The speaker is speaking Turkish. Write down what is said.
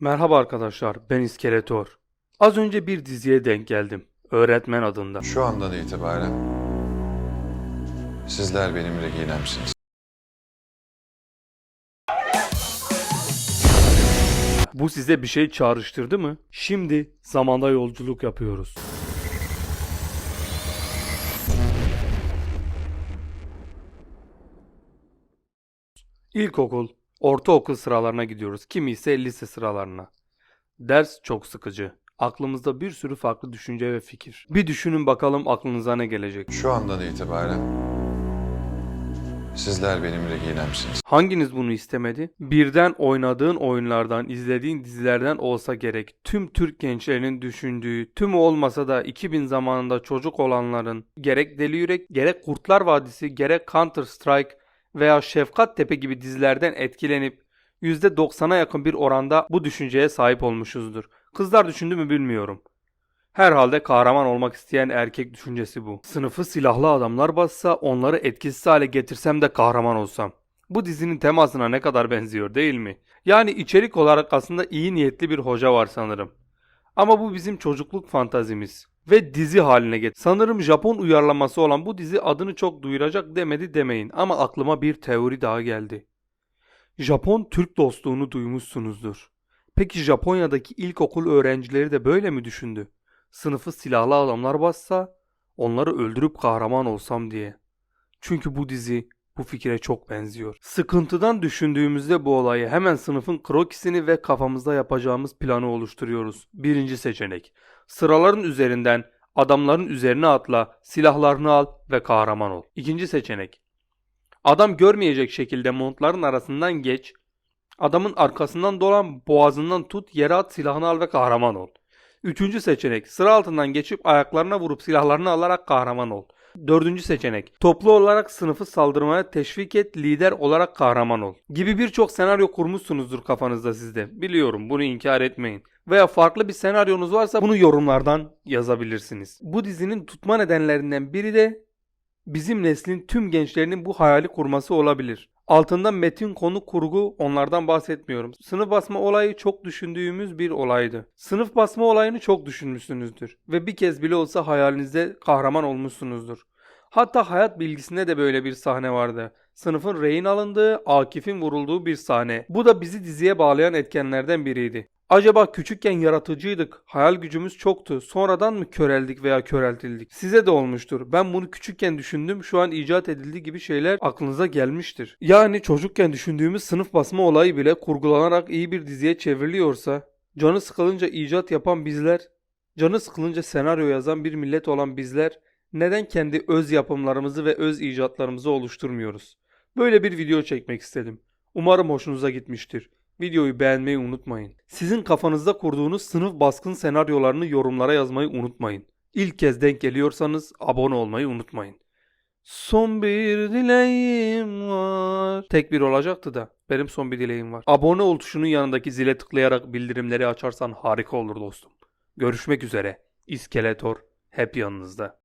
Merhaba arkadaşlar, ben İskeletor. Az önce bir diziye denk geldim. Öğretmen adında. Şu andan itibaren sizler benim rehinemsiniz. Bu size bir şey çağrıştırdı mı? Şimdi zamanda yolculuk yapıyoruz. İlkokul, ortaokul sıralarına gidiyoruz. Kimi ise lise sıralarına. Ders çok sıkıcı. Aklımızda bir sürü farklı düşünce ve fikir. Bir düşünün bakalım aklınıza ne gelecek. Şu andan itibaren sizler benim rehinemsiniz. Hanginiz bunu istemedi? Birden oynadığın oyunlardan, izlediğin dizilerden olsa gerek. Tüm Türk gençlerinin düşündüğü, tümü olmasa da 2000 zamanında çocuk olanların gerek Deli Yürek, gerek Kurtlar Vadisi, gerek Counter Strike veya Şefkat Tepe gibi dizilerden etkilenip %90'a yakın bir oranda bu düşünceye sahip olmuşuzdur. Kızlar düşündü mü bilmiyorum. Herhalde kahraman olmak isteyen erkek düşüncesi bu. Sınıfı silahlı adamlar bassa onları etkisiz hale getirsem de kahraman olsam. Bu dizinin temasına ne kadar benziyor değil mi? Yani içerik olarak aslında iyi niyetli bir hoca var sanırım. Ama bu bizim çocukluk fantazimiz. Ve dizi haline get. Sanırım Japon uyarlaması olan bu dizi adını çok duyuracak demedi demeyin. Ama aklıma bir teori daha geldi. Japon-Türk dostluğunu duymuşsunuzdur. Peki Japonya'daki ilkokul öğrencileri de böyle mi düşündü? Sınıfı silahlı adamlar bassa onları öldürüp kahraman olsam diye. Çünkü bu dizi bu fikre çok benziyor. Sıkıntıdan düşündüğümüzde bu olayı hemen sınıfın krokisini ve kafamızda yapacağımız planı oluşturuyoruz. Birinci seçenek. Sıraların üzerinden adamların üzerine atla, silahlarını al ve kahraman ol. İkinci seçenek. Adam görmeyecek şekilde montların arasından geç, adamın arkasından dolan boğazından tut, yere at, silahını al ve kahraman ol. Üçüncü seçenek sıra altından geçip ayaklarına vurup silahlarını alarak kahraman ol. Dördüncü seçenek toplu olarak sınıfı saldırmaya teşvik et lider olarak kahraman ol. Gibi birçok senaryo kurmuşsunuzdur kafanızda sizde. Biliyorum bunu inkar etmeyin. Veya farklı bir senaryonuz varsa bunu yorumlardan yazabilirsiniz. Bu dizinin tutma nedenlerinden biri de bizim neslin tüm gençlerinin bu hayali kurması olabilir. Altında metin konu kurgu onlardan bahsetmiyorum. Sınıf basma olayı çok düşündüğümüz bir olaydı. Sınıf basma olayını çok düşünmüşsünüzdür. Ve bir kez bile olsa hayalinizde kahraman olmuşsunuzdur. Hatta hayat bilgisinde de böyle bir sahne vardı. Sınıfın rehin alındığı, Akif'in vurulduğu bir sahne. Bu da bizi diziye bağlayan etkenlerden biriydi. Acaba küçükken yaratıcıydık, hayal gücümüz çoktu, sonradan mı köreldik veya köreltildik? Size de olmuştur. Ben bunu küçükken düşündüm, şu an icat edildi gibi şeyler aklınıza gelmiştir. Yani çocukken düşündüğümüz sınıf basma olayı bile kurgulanarak iyi bir diziye çevriliyorsa, canı sıkılınca icat yapan bizler, canı sıkılınca senaryo yazan bir millet olan bizler, neden kendi öz yapımlarımızı ve öz icatlarımızı oluşturmuyoruz? Böyle bir video çekmek istedim. Umarım hoşunuza gitmiştir. Videoyu beğenmeyi unutmayın. Sizin kafanızda kurduğunuz sınıf baskın senaryolarını yorumlara yazmayı unutmayın. İlk kez denk geliyorsanız abone olmayı unutmayın. Son bir dileğim var. Tek bir olacaktı da benim son bir dileğim var. Abone ol tuşunun yanındaki zile tıklayarak bildirimleri açarsan harika olur dostum. Görüşmek üzere. İskeletor hep yanınızda.